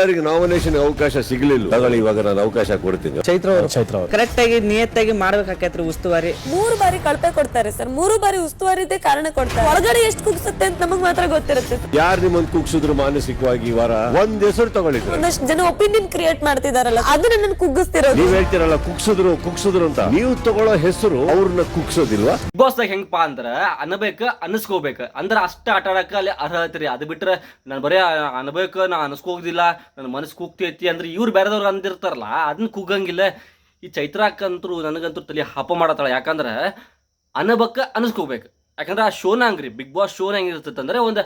ಯಾರಿಗೆ ನಾಮಿನೇಷನ್ ಅವಕಾಶ ಸಿಗಲಿಲ್ಲ. ತಗೊಳ್ಳಿ ಇವಾಗ ನಾನು ಅವಕಾಶ ಕೊಡ್ತೀನಿ. ಚೈತ್ರ ಅವರು. ಚೈತ್ರ ಅವರು. ಕರೆಕ್ಟ್ ಆಗಿ ನಿಯತ್ತಾಗಿ ಮಾಡ್ಬೇಕಾಕೈತ್ರಿ ಉಸ್ತುವಾರಿ. ಮೂರು ಬಾರಿ ಕಳಪೆ ಕೊಡ್ತಾರೆ ಸರ್. ಮೂರು ಬಾರಿ ಉಸ್ತುವಾರಿದ್ದೇ ಕಾರಣ ಕೊಡ್ತಾರೆ. ಒಳಗಡೆ ಎಷ್ಟು ಕುಗ್ಸುತ್ತೆ ಅಂತ ನಮಗ್ ಮಾತ್ರ ಗೊತ್ತಿರುತ್ತೆ ಯಾರು ನಿಮ್ಮನ್ನು ಕುಗ್ಸಿದ್ರು ಮಾನಸಿಕವಾಗಿ ಈ ವಾರ? ಒಂದ್ ಹೆಸರು ತಗೊಳ್ಳಿದ್ರು. ಒಂದಷ್ಟು ಜನ ಒಪಿನಿಯನ್ ಕ್ರಿಯೇಟ್ ಮಾಡ್ತಿದಾರಲ್ಲ ಅದು ನನ್ನ ಕುಗ್ಗಿಸ್ತಿರೋದು ನೀವ್ ಹೇಳ್ತಿರಲ್ಲ ಕುಗ್ಸಿದ್ರು ಕುಗ್ಸಿದ್ರು ಅಂತ. ನೀವು ತಗೊಳ್ಳೋ ಹೆಸರು ಅವ್ರನ್ನ ಕುಗ್ಸೋದಿಲ್ವಾ? ಬಿಗ್ ಬಾಸ್ ದಾಗ ಹೆಂಗಪ್ಪ ಅಂದ್ರ ಅನ್ಬೇಕ ಅನಸ್ಕೋಬೇಕ. ಅಂದ್ರ ಅಷ್ಟ ಆಟ ಆಡಕ ಅಲ್ಲಿ ಅರ್ಹತ್ರಿ ರೀ. ಅದು ಬಿಟ್ರೆ ನಾನು ಬರೀ ಅನ್ಬೇಕು ನಾ ಅನಸ್ಕೋಗ್ದಿಲ್ಲ. ನನ್ನ ಮನಸ್ಸು ಕೂಗ್ತೈತಿ ಅಂದ್ರೆ ಇವ್ರು ಬೇರೆದವ್ರು ಅಂದಿರ್ತಾರಲ್ಲ, ಅದನ್ನ ಕೂಗಂಗಿಲ್ಲ. ಈ ಚೈತ್ರಾಕಂತರು ನನಗಂತೂ ತಲೆ ಹಪ ಮಾಡತ್ತಾಳ. ಯಾಕಂದ್ರೆ ಅನಬಕ್ಕ ಅನಿಸ್ಕೋಬೇಕು. ಯಾಕಂದ್ರೆ ಆ ಶೋನ ಹಂಗ್ರಿ ಬಿಗ್ ಬಾಸ್ ಶೋನ ಹೆಂಗಿರ್ತೈತೆ ಅಂದ್ರೆ ಒಂದು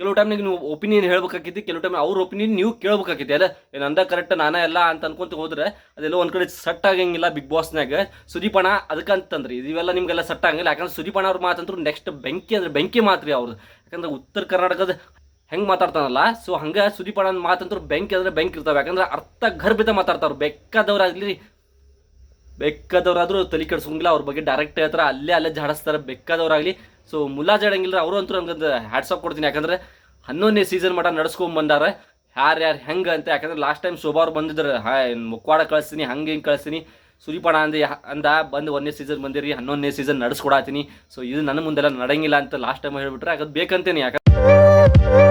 ಕೆಲವು ಟೈಮ್ನಾಗ ನೀವು ಒಪಿನಿಯನ್ ಹೇಳ್ಬೇಕಾಗಿತ್ತು ಕೆಲವು ಟೈಮ್ ಅವ್ರ ಒಪಿನಿಯನ್ ನೀವು ಕೇಳ್ಬೇಕಾಕೈತಿ ಅಲ್ಲ ಏನು ಅಂದ ಕರೆಕ್ಟ್ ನಾನೇ ಎಲ್ಲ ಅಂತ ಅನ್ಕೊಂತ ಹೋದ್ರೆ ಅದೆಲ್ಲ ಒಂದು ಕಡೆ ಸಟ್ ಆಗಂಗಿಲ್ಲ ಬಿಗ್ ಬಾಸ್ನಾಗ ಸುದೀಪಣ ಅದಕ್ಕಂತಂದ್ರಿ ಇವೆಲ್ಲ ನಿಮಗೆಲ್ಲ ಸಟ್ ಆಗಂಗಿಲ್ಲ. ಯಾಕಂದ್ರೆ ಸುದೀಪಣ ಅವ್ರ ಮಾತಂತೂ ನೆಕ್ಸ್ಟ್ ಬೆಂಕಿ ಅಂದ್ರೆ ಬೆಂಕಿ ಮಾತ್ರ ಅವ್ರದ್ದು ಯಾಕಂದ್ರೆ ಉತ್ತರ ಕರ್ನಾಟಕದ ಹೆಂಗ್ ಮಾತಾಡ್ತಾನಲ್ಲ ಸೊ ಹಂಗ ಅಣ್ಣನ ಮಾತಂತೂ ಬೆಂಕಿ ಅಂದ್ರೆ ಬೆಂಕಿ ಇರ್ತಾವೆ. ಯಾಕಂದ್ರೆ ಅರ್ಥ ಗರ್ಭಿತ ಮಾತಾಡ್ತಾವ್ರು. ಬೇಕಾದವ್ರಾಗ್ಲಿ ಬೆಕ್ಕದವ್ರಾದ್ರೂ ತಲೆ ಕೆಡ್ಸಂಗಿಲ್ಲ ಅವ್ರ ಬಗ್ಗೆ ಡೈರೆಕ್ಟ್ ಹೇಳ್ತಾರೆ. ಅಲ್ಲೇ ಅಲ್ಲೇ ಜಾಡಿಸ್ತಾರೆ. ಬೇಕಾದವ್ರಾಗ್ಲಿ ಸೊ ಮುಲಾಜಾಡಂಗಿಲ್ಲ ಅವರು ಅಂತೂ ನಮ್ಗೆ ಹ್ಯಾಟ್ಸಪ್ ಕೊಡ್ತೀನಿ. ಯಾಕಂದ್ರೆ ಹನ್ನೊಂದನೇ ಸೀಸನ್ ಮಟ್ಟ ನಡ್ಸ್ಕೊಂಡ್ ಬಂದಾರೆ. ಯಾರು ಯಾರು, ಹೆಂಗೆ ಅಂತ. ಯಾಕಂದ್ರೆ ಲಾಸ್ಟ್ ಟೈಮ್ ಸೋಬಾರ್ ಬಂದಿದ್ರೆ ಬಂದಿದ್ರು. ಹಾ ಮುಕ್ವಾಡ ಕಳಿಸ್ತೀನಿ, ಹಂಗೆ ಹಿಂಗೆ ಕಳಿಸ್ತೀನಿ. ಸುದೀಪಣ ಅಂದ ಅಂದ, ಬಂದು ಒಂದನೇ ಸೀಸನ್ ಬಂದಿರಿ, ಹನ್ನೊಂದನೇ ಸೀಸನ್ ನಡ್ಸ್ಕೊಡಾತೀನಿ. ಸೊ ಇದು ನನ್ನ ಮುಂದೆಲ್ಲ ನಡೆಯಂಗಿಲ್ಲ ಅಂತ ಲಾಸ್ಟ್ ಟೈಮ್ ಹೇಳ್ಬಿಟ್ರೆ ಯಾಕಂದ್ರೆ ಬೇಕಂತೇನೆ. ಯಾಕಂದ್ರೆ